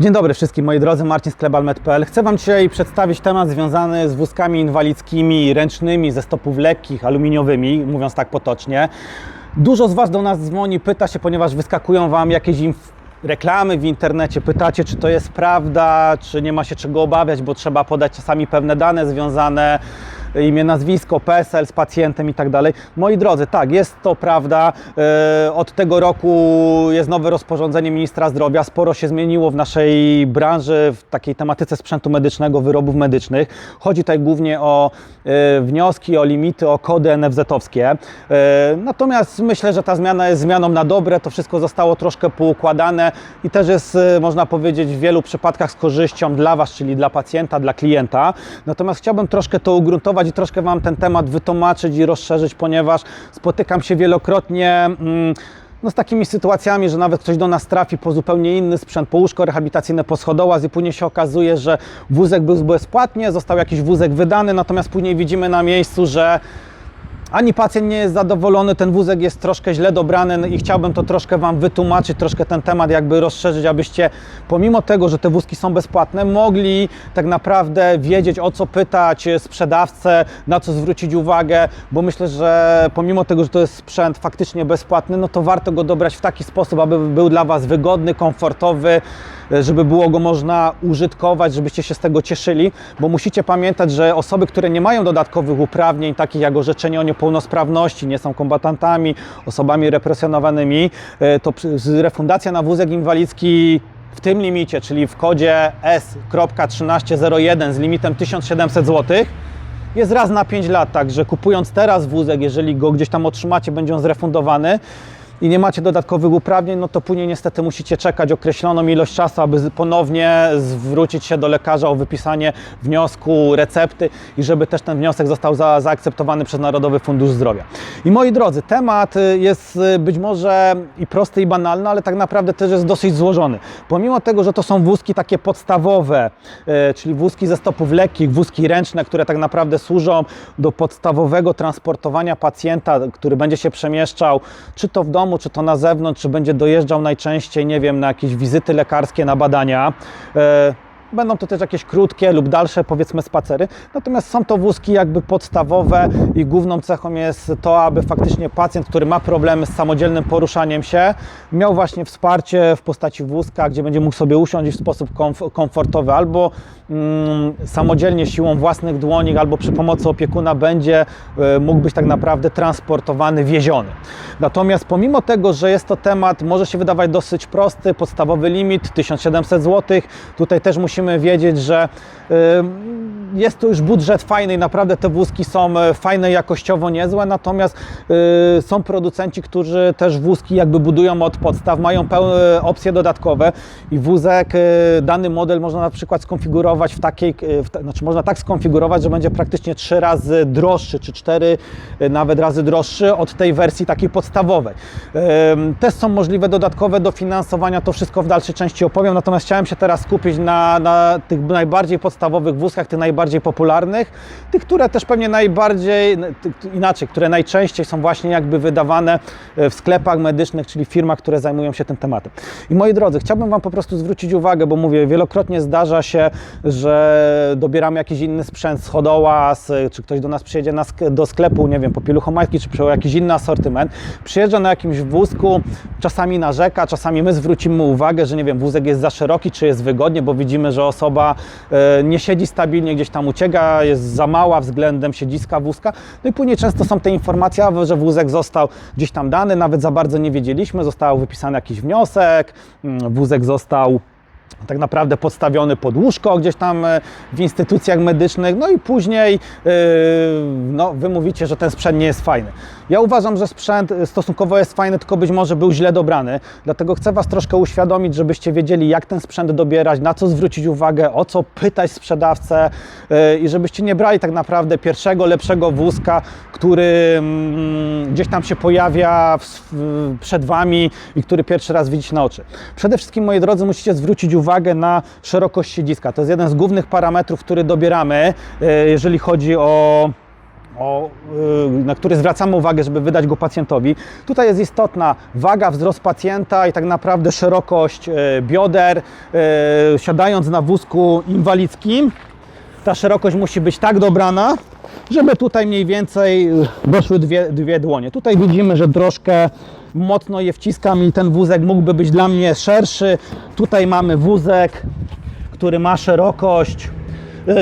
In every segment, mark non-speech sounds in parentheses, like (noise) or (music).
Dzień dobry wszystkim moi drodzy, Marcin z Klebalmet.pl. Chcę Wam dzisiaj przedstawić temat związany z wózkami inwalidzkimi, ręcznymi, ze stopów lekkich, aluminiowymi, mówiąc tak potocznie. Dużo z Was do nas dzwoni, pyta się, ponieważ wyskakują Wam jakieś reklamy w internecie, pytacie, czy to jest prawda, czy nie ma się czego obawiać, bo trzeba podać czasami pewne dane związane imię, nazwisko, PESEL z pacjentem i tak dalej. Moi drodzy, tak, jest to prawda. E, Od tego roku jest nowe rozporządzenie ministra zdrowia. Sporo się zmieniło w naszej branży, w takiej tematyce sprzętu medycznego, wyrobów medycznych. Chodzi tutaj głównie o e, wnioski, o limity, o kody NFZ-owskie. E, Natomiast myślę, że ta zmiana jest zmianą na dobre. To wszystko zostało troszkę poukładane i też jest, można powiedzieć, w wielu przypadkach z korzyścią dla Was, czyli dla pacjenta, dla klienta. Natomiast chciałbym troszkę to ugruntować i troszkę Wam ten temat wytłumaczyć i rozszerzyć, ponieważ spotykam się wielokrotnie. Mm, no z takimi sytuacjami, że nawet ktoś do nas trafi po zupełnie inny sprzęt, po łóżko rehabilitacyjne, po schodołaz i później się okazuje, że wózek był bezpłatnie, został jakiś wózek wydany, natomiast później widzimy na miejscu, że ani pacjent nie jest zadowolony, ten wózek jest troszkę źle dobrany i chciałbym to troszkę Wam wytłumaczyć, troszkę ten temat jakby rozszerzyć, abyście pomimo tego, że te wózki są bezpłatne, mogli tak naprawdę wiedzieć o co pytać sprzedawcę, na co zwrócić uwagę, bo myślę, że pomimo tego, że to jest sprzęt faktycznie bezpłatny, no to warto go dobrać w taki sposób, aby był dla Was wygodny, komfortowy, żeby było go można użytkować, żebyście się z tego cieszyli, bo musicie pamiętać, że osoby, które nie mają dodatkowych uprawnień, takich jak orzeczenie o niepełnosprawności, nie są kombatantami, osobami represjonowanymi, e, to refundacja na wózek inwalidzki w tym limicie, czyli w kodzie S.1301 z limitem 1700 zł, jest raz na 5 lat, także kupując teraz wózek, jeżeli go gdzieś tam otrzymacie, będzie on zrefundowany i nie macie dodatkowych uprawnień, no to później niestety musicie czekać określoną ilość czasu, aby ponownie zwrócić się do lekarza o wypisanie wniosku, recepty i żeby też ten wniosek został za, zaakceptowany przez Narodowy Fundusz Zdrowia. I moi drodzy, temat y, jest y, być może i prosty i banalny, ale tak naprawdę też jest dosyć złożony. Pomimo tego, że to są wózki takie podstawowe, y, czyli wózki ze stopów lekkich, wózki ręczne, które tak naprawdę służą do podstawowego transportowania pacjenta, który będzie się przemieszczał, czy to w domu, czy to na zewnątrz, czy będzie dojeżdżał najczęściej, nie wiem, na jakieś wizyty lekarskie, na badania. Będą to też jakieś krótkie lub dalsze, powiedzmy, spacery. Natomiast są to wózki jakby podstawowe i główną cechą jest to, aby faktycznie pacjent, który ma problemy z samodzielnym poruszaniem się, miał właśnie wsparcie w postaci wózka, gdzie będzie mógł sobie usiąść w sposób komf- komfortowy albo mm, samodzielnie siłą własnych dłoni, albo przy pomocy opiekuna będzie e, mógł być tak naprawdę transportowany, wieziony. Natomiast pomimo tego, że jest to temat, może się wydawać dosyć prosty, podstawowy limit 1700 zł, tutaj też musimy wiedzieć, że y, jest to już budżet fajny i naprawdę te wózki są e, fajne, jakościowo niezłe, natomiast y, są producenci, którzy też wózki jakby budują od podstaw, mają pełne opcje dodatkowe i wózek, y, dany model można na przykład skonfigurować w takiej, y, w znaczy można tak skonfigurować, że będzie praktycznie trzy razy droższy, czy cztery y, nawet razy droższy od tej wersji takiej podstawowej. Też są możliwe dodatkowe dofinansowania, to wszystko w dalszej części opowiem, natomiast chciałem się teraz skupić na, na tych najbardziej podstawowych wózkach, tych najbardziej popularnych, tych, które też pewnie najbardziej, inaczej, które najczęściej są właśnie jakby wydawane e, w sklepach medycznych, czyli firmach, które zajmują się tym tematem. I moi drodzy, chciałbym Wam po prostu zwrócić uwagę, bo mówię, wielokrotnie zdarza się, że dobieramy jakiś inny sprzęt, schodołaz, e, czy ktoś do nas przyjedzie na sk- do sklepu, nie wiem, po pieluchomajki, czy po jakiś inny asortyment, przyjeżdża na jakimś wózku, czasami narzeka, czasami my zwrócimy uwagę, że nie wiem, wózek jest za szeroki, czy jest wygodnie, bo widzimy, że osoba e, nie siedzi stabilnie, gdzieś tam ucieka, jest za mała względem siedziska wózka. No i później często są te informacje, że wózek został gdzieś tam dany, nawet za bardzo nie wiedzieliśmy, został wypisany jakiś wniosek, mm, wózek został tak naprawdę podstawiony pod łóżko gdzieś tam e, w instytucjach medycznych, no i później yy, no, wy mówicie, że ten sprzęt nie jest fajny. Ja uważam, że sprzęt e, stosunkowo jest fajny, tylko być może był źle dobrany, dlatego chcę Was troszkę uświadomić, żebyście wiedzieli, jak ten sprzęt dobierać, na co zwrócić uwagę, o co pytać sprzedawcę yy, i żebyście nie brali tak naprawdę pierwszego, lepszego wózka, który mm, gdzieś tam się pojawia przed Wami i który pierwszy raz widzicie na oczy. Przede wszystkim, moi drodzy, musicie zwrócić uwagę na szerokość siedziska. To jest jeden z głównych parametrów, który dobieramy, e, jeżeli chodzi o o, y, na który zwracamy uwagę, żeby wydać go pacjentowi. Tutaj jest istotna waga, wzrost pacjenta i tak naprawdę szerokość y, bioder. Y, Siadając na wózku inwalidzkim, ta szerokość musi być tak dobrana, żeby tutaj mniej więcej doszły dwie, dwie dłonie. Tutaj widzimy, że troszkę mocno je wciskam i ten wózek mógłby być dla mnie szerszy. Tutaj mamy wózek, który ma szerokość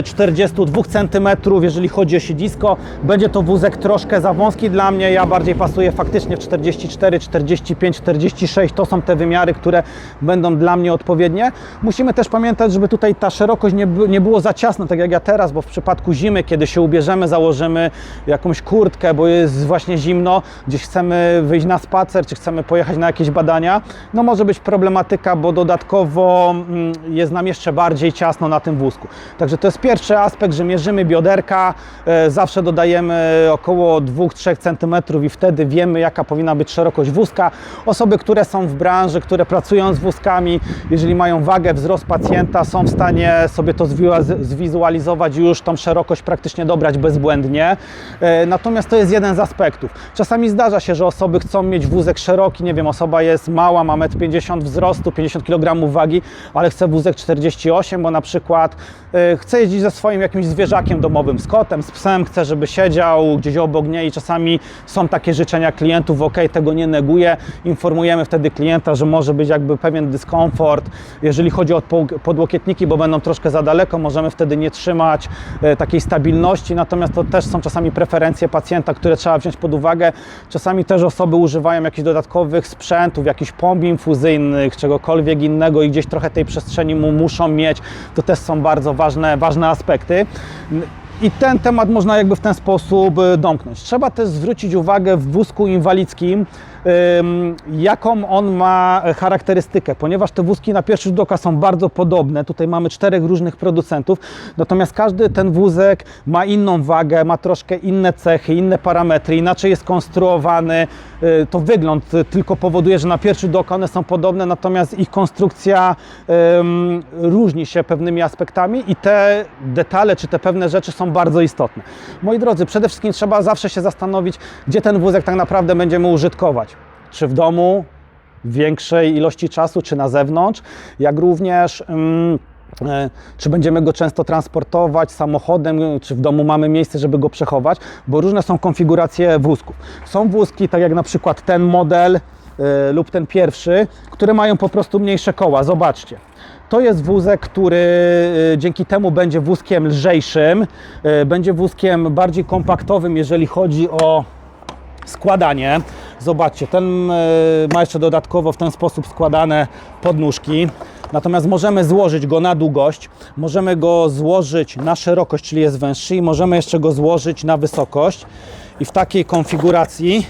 42 cm, jeżeli chodzi o siedzisko. Będzie to wózek troszkę za wąski dla mnie. Ja bardziej pasuję faktycznie w 44, 45, 46. To są te wymiary, które będą dla mnie odpowiednie. Musimy też pamiętać, żeby tutaj ta szerokość nie, nie było za ciasna, tak jak ja teraz, bo w przypadku zimy, kiedy się ubierzemy, założymy jakąś kurtkę, bo jest właśnie zimno, gdzieś chcemy wyjść na spacer, czy chcemy pojechać na jakieś badania, no może być problematyka, bo dodatkowo mm, jest nam jeszcze bardziej ciasno na tym wózku. Także to jest pierwszy aspekt, że mierzymy bioderka, e, zawsze dodajemy około 2-3 cm i wtedy wiemy, jaka powinna być szerokość wózka. Osoby, które są w branży, które pracują z wózkami, jeżeli mają wagę, wzrost pacjenta, są w stanie sobie to zwizualizować już tą szerokość praktycznie dobrać bezbłędnie. E, Natomiast to jest jeden z aspektów. Czasami zdarza się, że osoby chcą mieć wózek szeroki, nie wiem, osoba jest mała, ma 1,50 m wzrostu, 50 kg wagi, ale chce wózek 48, bo na przykład e, chce jeździć ze swoim jakimś zwierzakiem domowym, z kotem, z psem, chce, żeby siedział gdzieś obok niej czasami są takie życzenia klientów, ok, tego nie neguję, informujemy wtedy klienta, że może być jakby pewien dyskomfort, jeżeli chodzi o po- podłokietniki, bo będą troszkę za daleko, możemy wtedy nie trzymać e, takiej stabilności, natomiast to też są czasami preferencje pacjenta, które trzeba wziąć pod uwagę. Czasami też osoby używają jakichś dodatkowych sprzętów, jakichś pomp infuzyjnych, czegokolwiek innego i gdzieś trochę tej przestrzeni mu muszą mieć. To też są bardzo ważne, ważne aspekty. I ten temat można jakby w ten sposób y, domknąć. Trzeba też zwrócić uwagę w wózku inwalidzkim, jaką on ma charakterystykę, ponieważ te wózki na pierwszy rzut oka są bardzo podobne. Tutaj mamy czterech różnych producentów, natomiast każdy ten wózek ma inną wagę, ma troszkę inne cechy, inne parametry, inaczej jest konstruowany. Y, To wygląd tylko powoduje, że na pierwszy rzut oka one są podobne, natomiast ich konstrukcja różni się pewnymi aspektami i te detale czy te pewne rzeczy są bardzo istotne. Moi drodzy, przede wszystkim trzeba zawsze się zastanowić, gdzie ten wózek tak naprawdę będziemy użytkować. Czy w domu, w większej ilości czasu, czy na zewnątrz, jak również. ym, e, czy będziemy go często transportować samochodem, czy w domu mamy miejsce, żeby go przechować, bo różne są konfiguracje wózków. Są wózki, tak jak na przykład ten model e, lub ten pierwszy, które mają po prostu mniejsze koła. Zobaczcie. To jest wózek, który e, dzięki temu będzie wózkiem lżejszym, będzie wózkiem bardziej kompaktowym, jeżeli chodzi o składanie. Zobaczcie, ten e, ma jeszcze dodatkowo w ten sposób składane podnóżki. Natomiast możemy złożyć go na długość, możemy go złożyć na szerokość, czyli jest węższy i możemy jeszcze go złożyć na wysokość. I w takiej konfiguracji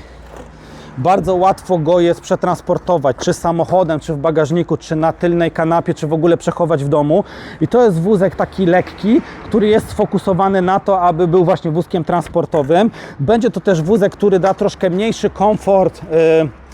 bardzo łatwo go jest przetransportować, czy samochodem, czy w bagażniku, czy na tylnej kanapie, czy w ogóle przechować w domu. I to jest wózek taki lekki, który jest sfokusowany na to, aby był właśnie wózkiem transportowym. Będzie to też wózek, który da troszkę mniejszy komfort. Yy,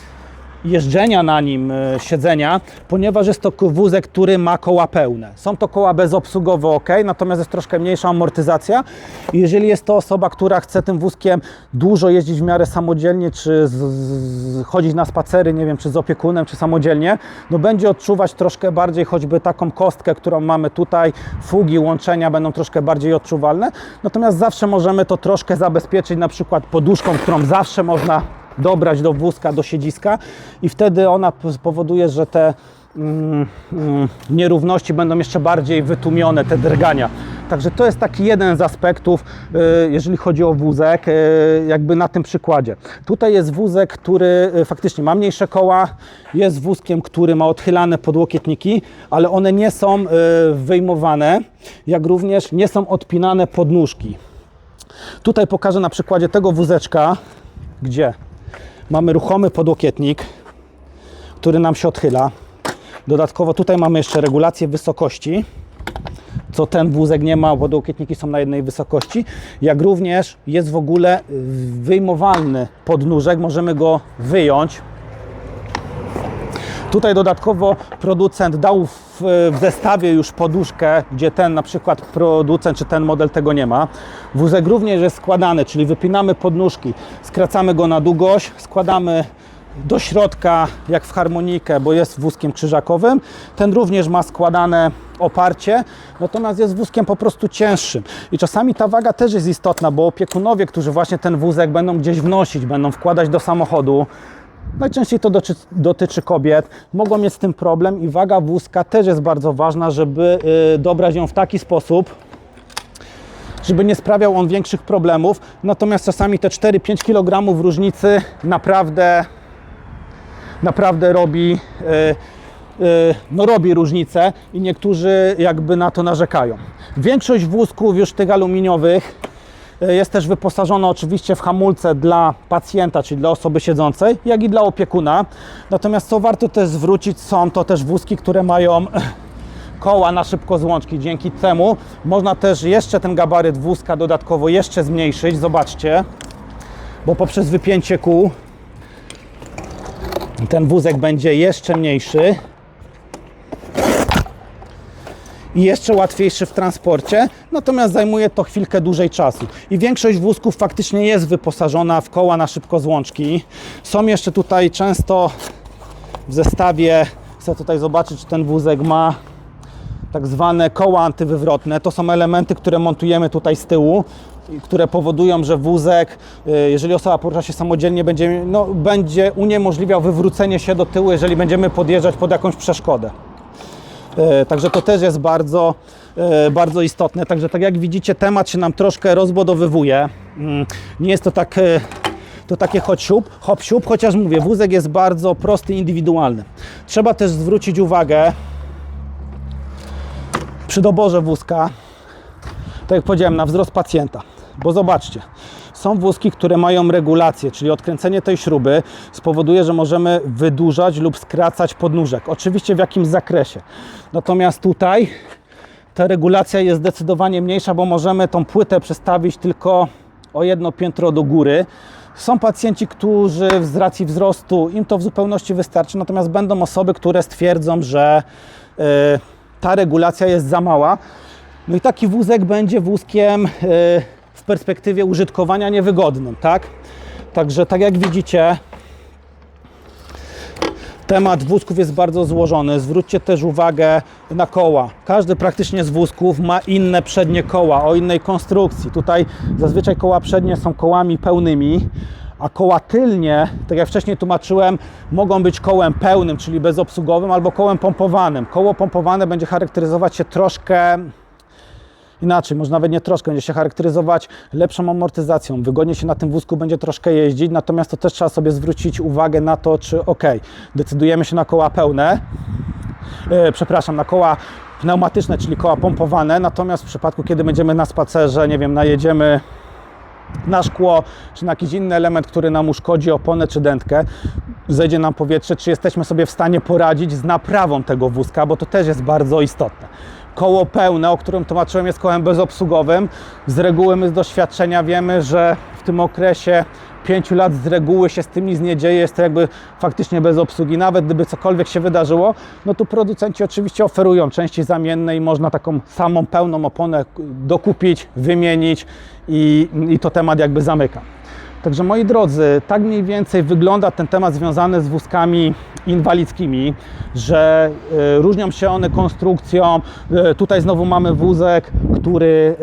jeżdżenia na nim, e, siedzenia, ponieważ jest to wózek, który ma koła pełne. Są to koła bezobsługowe, ok, natomiast jest troszkę mniejsza amortyzacja. Jeżeli jest to osoba, która chce tym wózkiem dużo jeździć w miarę samodzielnie, czy z, z, chodzić na spacery, nie wiem, czy z opiekunem, czy samodzielnie, no będzie odczuwać troszkę bardziej choćby taką kostkę, którą mamy tutaj, fugi, łączenia będą troszkę bardziej odczuwalne. Natomiast zawsze możemy to troszkę zabezpieczyć, na przykład poduszką, którą zawsze można dobrać do wózka, do siedziska i wtedy ona p- spowoduje, że te mm, mm, nierówności będą jeszcze bardziej wytłumione, te drgania. Także to jest taki jeden z aspektów, y, jeżeli chodzi o wózek, y, jakby na tym przykładzie. Tutaj jest wózek, który y, faktycznie ma mniejsze koła, jest wózkiem, który ma odchylane podłokietniki, ale one nie są wyjmowane, jak również nie są odpinane podnóżki. Tutaj pokażę na przykładzie tego wózeczka, gdzie mamy ruchomy podłokietnik, który nam się odchyla. Dodatkowo tutaj mamy jeszcze regulację wysokości, co ten wózek nie ma, podłokietniki są na jednej wysokości. Jak również jest w ogóle wyjmowalny podnóżek, możemy go wyjąć. Tutaj dodatkowo producent dał w, w zestawie już poduszkę, gdzie ten na przykład producent czy ten model tego nie ma. Wózek również jest składany, czyli wypinamy podnóżki, skracamy go na długość, składamy do środka, jak w harmonikę, bo jest wózkiem krzyżakowym. Ten również ma składane oparcie, natomiast jest wózkiem po prostu cięższym. I czasami ta waga też jest istotna, bo opiekunowie, którzy właśnie ten wózek będą gdzieś wnosić, będą wkładać do samochodu, Najczęściej to dotyczy, kobiet, mogą mieć z tym problem i waga wózka też jest bardzo ważna, żeby y, dobrać ją w taki sposób, żeby nie sprawiał on większych problemów. Natomiast czasami te 4-5 kg różnicy naprawdę, naprawdę robi, y, y, no robi różnicę i niektórzy jakby na to narzekają. Większość wózków już tych aluminiowych jest też wyposażona oczywiście w hamulce dla pacjenta, czyli dla osoby siedzącej, jak i dla opiekuna. Natomiast co warto też zwrócić, są to też wózki, które mają (clears throat) koła na szybkozłączki. Dzięki temu można też jeszcze ten gabaryt wózka dodatkowo jeszcze zmniejszyć. Zobaczcie, bo poprzez wypięcie kół ten wózek będzie jeszcze mniejszy i jeszcze łatwiejszy w transporcie, natomiast zajmuje to chwilkę dłużej czasu. I większość wózków faktycznie jest wyposażona w koła na szybkozłączki. Są jeszcze tutaj często w zestawie, chcę tutaj zobaczyć, czy ten wózek ma tak zwane koła antywywrotne. To są elementy, które montujemy tutaj z tyłu, które powodują, że wózek, y, jeżeli osoba porusza się samodzielnie, będzie, no, będzie uniemożliwiał wywrócenie się do tyłu, jeżeli będziemy podjeżdżać pod jakąś przeszkodę. E, Także to też jest bardzo, e, bardzo istotne. Także tak jak widzicie, temat się nam troszkę rozbudowywuje. Mm, Nie jest to tak, e, to takie hop siup, hop chociaż mówię, wózek jest bardzo prosty, indywidualny. Trzeba też zwrócić uwagę przy doborze wózka, tak jak powiedziałem, na wzrost pacjenta. Bo zobaczcie, są wózki, które mają regulację, czyli odkręcenie tej śruby spowoduje, że możemy wydłużać lub skracać podnóżek. Oczywiście w jakimś zakresie. Natomiast tutaj ta regulacja jest zdecydowanie mniejsza, bo możemy tą płytę przestawić tylko o jedno piętro do góry. Są pacjenci, którzy z racji wzrostu im to w zupełności wystarczy, natomiast będą osoby, które stwierdzą, że y, ta regulacja jest za mała. No i taki wózek będzie wózkiem y, w perspektywie użytkowania niewygodnym, tak? Także tak jak widzicie, Temat wózków jest bardzo złożony. Zwróćcie też uwagę na koła. Każdy praktycznie z wózków ma inne przednie koła o innej konstrukcji. Tutaj zazwyczaj koła przednie są kołami pełnymi, a koła tylnie, tak jak wcześniej tłumaczyłem, mogą być kołem pełnym, czyli bezobsługowym, albo kołem pompowanym. Koło pompowane będzie charakteryzować się troszkę inaczej, może nawet nie troszkę, będzie się charakteryzować lepszą amortyzacją, wygodnie się na tym wózku będzie troszkę jeździć, natomiast to też trzeba sobie zwrócić uwagę na to, czy ok, decydujemy się na koła pełne, e, przepraszam, na koła pneumatyczne, czyli koła pompowane, natomiast w przypadku, kiedy będziemy na spacerze, nie wiem, najedziemy na szkło, czy na jakiś inny element, który nam uszkodzi oponę czy dętkę, zejdzie nam powietrze, czy jesteśmy sobie w stanie poradzić z naprawą tego wózka, bo to też jest bardzo istotne. Koło pełne, o którym tłumaczyłem, jest kołem bezobsługowym. Z reguły my z doświadczenia wiemy, że w tym okresie 5 lat z reguły się z tym nic nie dzieje, jest to jakby faktycznie bez obsługi. Nawet gdyby cokolwiek się wydarzyło, no to producenci oczywiście oferują części zamienne i można taką samą pełną oponę dokupić, wymienić i, i to temat jakby zamyka. Także moi drodzy, tak mniej więcej wygląda ten temat związany z wózkami inwalidzkimi, że y, różnią się one konstrukcją. Y, tutaj znowu mamy wózek, który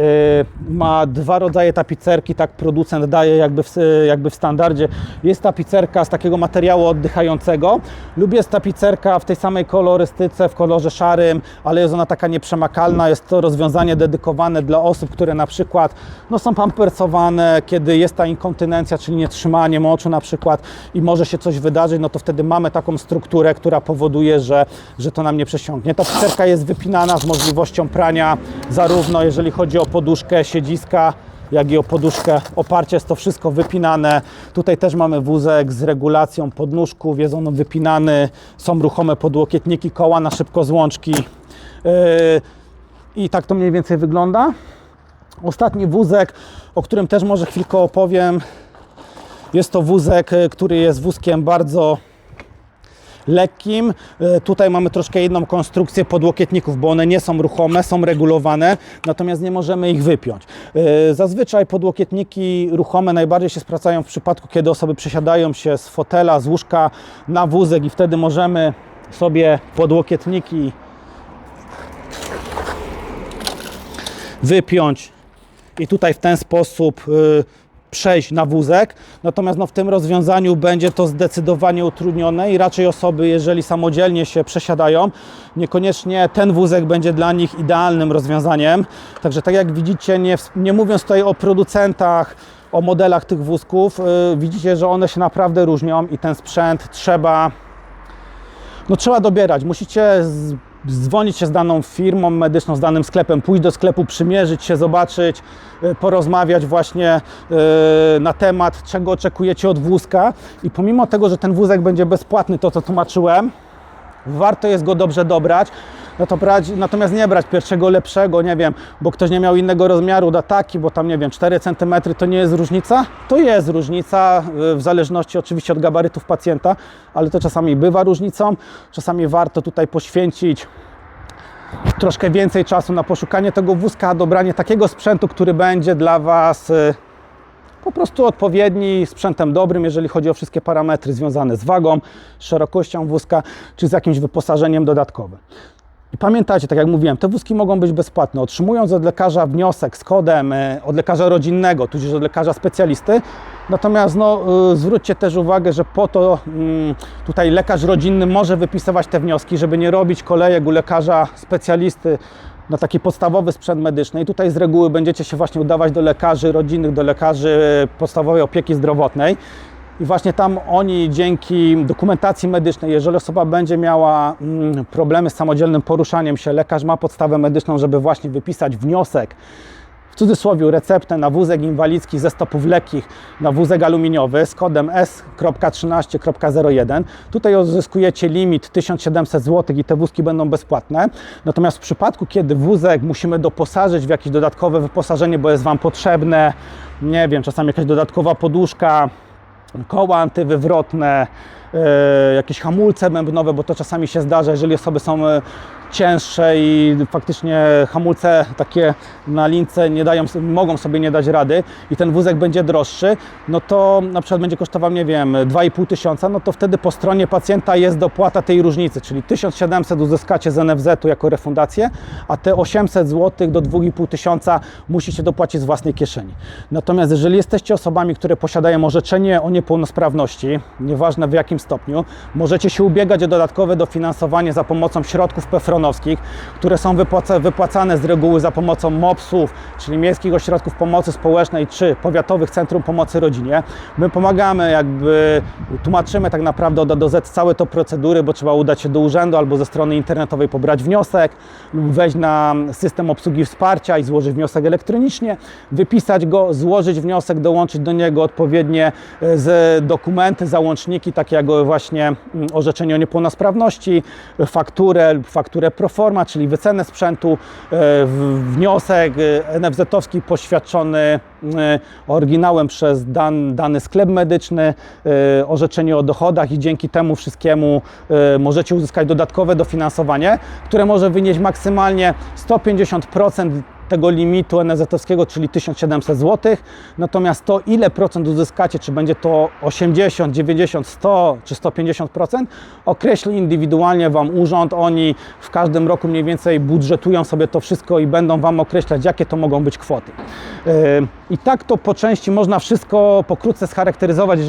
y, ma dwa rodzaje tapicerki, tak producent daje jakby w, jakby w standardzie. Jest tapicerka z takiego materiału oddychającego lub jest tapicerka w tej samej kolorystyce, w kolorze szarym, ale jest ona taka nieprzemakalna. Jest to rozwiązanie dedykowane dla osób, które na przykład no, są pampersowane, kiedy jest ta inkontynencja, czyli nietrzymanie moczu na przykład i może się coś wydarzyć, no to wtedy mamy taką strukturę, która powoduje, że, że to nam nie przesiąknie. Ta pizzerka jest wypinana z możliwością prania zarówno jeżeli chodzi o poduszkę, siedziska, jak i o poduszkę, oparcie jest to wszystko wypinane. Tutaj też mamy wózek z regulacją podnóżków, jest on wypinany, są ruchome podłokietniki koła na szybkozłączki. Yy, I tak to mniej więcej wygląda. Ostatni wózek, o którym też może chwilkę opowiem, jest to wózek, y, który jest wózkiem bardzo lekkim. E, Tutaj mamy troszkę inną konstrukcję podłokietników, bo one nie są ruchome, są regulowane, natomiast nie możemy ich wypiąć. E, Zazwyczaj podłokietniki ruchome najbardziej się sprawdzają w przypadku, kiedy osoby przesiadają się z fotela, z łóżka na wózek i wtedy możemy sobie podłokietniki wypiąć i tutaj w ten sposób y, przejść na wózek. Natomiast no, w tym rozwiązaniu będzie to zdecydowanie utrudnione i raczej osoby, jeżeli samodzielnie się przesiadają, niekoniecznie ten wózek będzie dla nich idealnym rozwiązaniem. Także tak jak widzicie, nie, nie mówiąc tutaj o producentach, o modelach tych wózków, y, widzicie, że one się naprawdę różnią i ten sprzęt trzeba no trzeba dobierać. Musicie dzwonić się z daną firmą medyczną, z danym sklepem, pójść do sklepu, przymierzyć się, zobaczyć, y, porozmawiać właśnie y, na temat, czego oczekujecie od wózka. I pomimo tego, że ten wózek będzie bezpłatny, to co tłumaczyłem, warto jest go dobrze dobrać. No to brać, natomiast nie brać pierwszego lepszego, nie wiem, bo ktoś nie miał innego rozmiaru, da taki, bo tam nie wiem, 4 cm to nie jest różnica? To jest różnica, y, w zależności oczywiście od gabarytów pacjenta, ale to czasami bywa różnicą. Czasami warto tutaj poświęcić troszkę więcej czasu na poszukanie tego wózka, dobranie takiego sprzętu, który będzie dla Was y, po prostu odpowiedni, sprzętem dobrym, jeżeli chodzi o wszystkie parametry związane z wagą, szerokością wózka, czy z jakimś wyposażeniem dodatkowym. I pamiętajcie, tak jak mówiłem, te wózki mogą być bezpłatne. Otrzymując od lekarza wniosek z kodem, e, od lekarza rodzinnego, tudzież od lekarza specjalisty. Natomiast no, y, zwróćcie też uwagę, że po to mm, tutaj lekarz rodzinny może wypisywać te wnioski, żeby nie robić kolejek u lekarza specjalisty na taki podstawowy sprzęt medyczny. I tutaj z reguły będziecie się właśnie udawać do lekarzy rodzinnych, do lekarzy podstawowej opieki zdrowotnej. I właśnie tam oni dzięki dokumentacji medycznej, jeżeli osoba będzie miała mm, problemy z samodzielnym poruszaniem się, lekarz ma podstawę medyczną, żeby właśnie wypisać wniosek, w cudzysłowie receptę na wózek inwalidzki ze stopów lekkich na wózek aluminiowy z kodem S.13.01. Tutaj uzyskujecie limit 1700 zł i te wózki będą bezpłatne. Natomiast w przypadku, kiedy wózek musimy doposażyć w jakieś dodatkowe wyposażenie, bo jest Wam potrzebne, nie wiem, czasami jakaś dodatkowa poduszka, koła antywywrotne, e, jakieś hamulce bębnowe, bo to czasami się zdarza, jeżeli osoby są e, cięższe i faktycznie hamulce takie na lince nie dają, mogą sobie nie dać rady i ten wózek będzie droższy, no to na przykład będzie kosztował, nie wiem, 2,5 tysiąca, no to wtedy po stronie pacjenta jest dopłata tej różnicy, czyli 1700 uzyskacie z NFZ-u jako refundację, a te 800 zł do 2,5 tysiąca musicie dopłacić z własnej kieszeni. Natomiast jeżeli jesteście osobami, które posiadają orzeczenie o niepełnosprawności, nieważne w jakim stopniu, możecie się ubiegać o dodatkowe dofinansowanie za pomocą środków Które są wypłaca, wypłacane z reguły za pomocą MOPS-ów, czyli Miejskich Ośrodków Pomocy Społecznej czy Powiatowych Centrum Pomocy Rodzinie. My pomagamy, jakby tłumaczymy tak naprawdę od A do Z całe to procedury, bo trzeba udać się do urzędu albo ze strony internetowej pobrać wniosek lub wejść na system obsługi wsparcia i złożyć wniosek elektronicznie, wypisać go, złożyć wniosek, dołączyć do niego odpowiednie e, z dokumenty, załączniki, takie jak właśnie mm, orzeczenie o niepełnosprawności, fakturę lub fakturę proforma, czyli wycenę sprzętu, e, wniosek e, NFZ-owski poświadczony e, oryginałem przez dan, dany sklep medyczny, e, orzeczenie o dochodach i dzięki temu wszystkiemu e, możecie uzyskać dodatkowe dofinansowanie, które może wynieść maksymalnie 150% tego limitu NZ-owskiego, czyli 1700 zł. Natomiast to, ile procent uzyskacie, czy będzie to 80, 90, 100 czy 150%, określi indywidualnie Wam urząd. Oni w każdym roku mniej więcej budżetują sobie to wszystko i będą Wam określać, jakie to mogą być kwoty. Yy, I tak to po części można wszystko pokrótce scharakteryzować.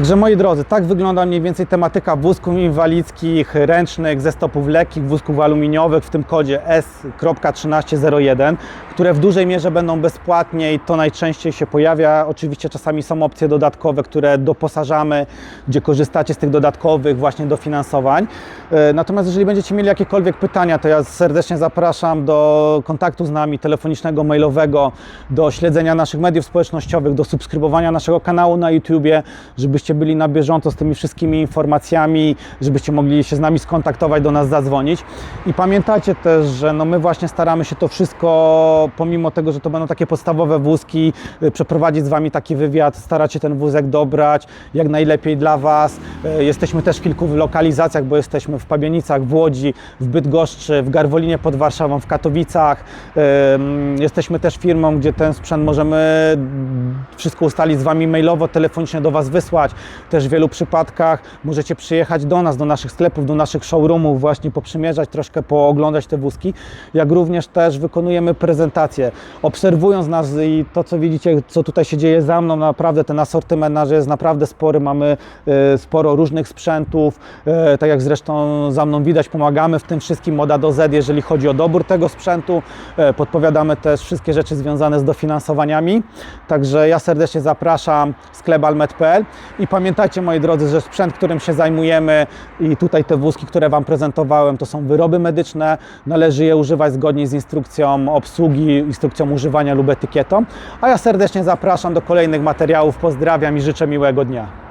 Także moi drodzy, tak wygląda mniej więcej tematyka wózków inwalidzkich, ręcznych, ze stopów lekkich, wózków aluminiowych w tym kodzie S.1301, które w dużej mierze będą bezpłatnie i to najczęściej się pojawia. Oczywiście czasami są opcje dodatkowe, które doposażamy, gdzie korzystacie z tych dodatkowych właśnie dofinansowań. E, Natomiast jeżeli będziecie mieli jakiekolwiek pytania, to ja serdecznie zapraszam do kontaktu z nami telefonicznego, mailowego, do śledzenia naszych mediów społecznościowych, do subskrybowania naszego kanału na YouTubie, żebyście żebyście byli na bieżąco z tymi wszystkimi informacjami, żebyście mogli się z nami skontaktować, do nas zadzwonić. I pamiętajcie też, że no my właśnie staramy się to wszystko, pomimo tego, że to będą takie podstawowe wózki, y, przeprowadzić z Wami taki wywiad, starać się ten wózek dobrać jak najlepiej dla Was. Y, Jesteśmy też w kilku lokalizacjach, bo jesteśmy w Pabienicach, w Łodzi, w Bydgoszczy, w Garwolinie pod Warszawą, w Katowicach. Jesteśmy też firmą, gdzie ten sprzęt możemy wszystko ustalić z Wami mailowo, telefonicznie do Was wysłać. Też w wielu przypadkach możecie przyjechać do nas, do naszych sklepów, do naszych showroomów, właśnie poprzymierzać, troszkę pooglądać te wózki, jak również też wykonujemy prezentacje. Obserwując nas i to, co widzicie, co tutaj się dzieje za mną, naprawdę ten asortyment nasz jest naprawdę spory, mamy e, sporo różnych sprzętów, e, tak jak zresztą za mną widać, pomagamy w tym wszystkim od A do Z, jeżeli chodzi o dobór tego sprzętu, E, podpowiadamy też wszystkie rzeczy związane z dofinansowaniami, także ja serdecznie zapraszam sklep almet.pl i pamiętajcie moi drodzy, że sprzęt, którym się zajmujemy i tutaj te wózki, które Wam prezentowałem, to są wyroby medyczne, należy je używać zgodnie z instrukcją obsługi, instrukcją używania lub etykietą, a ja serdecznie zapraszam do kolejnych materiałów, pozdrawiam i życzę miłego dnia.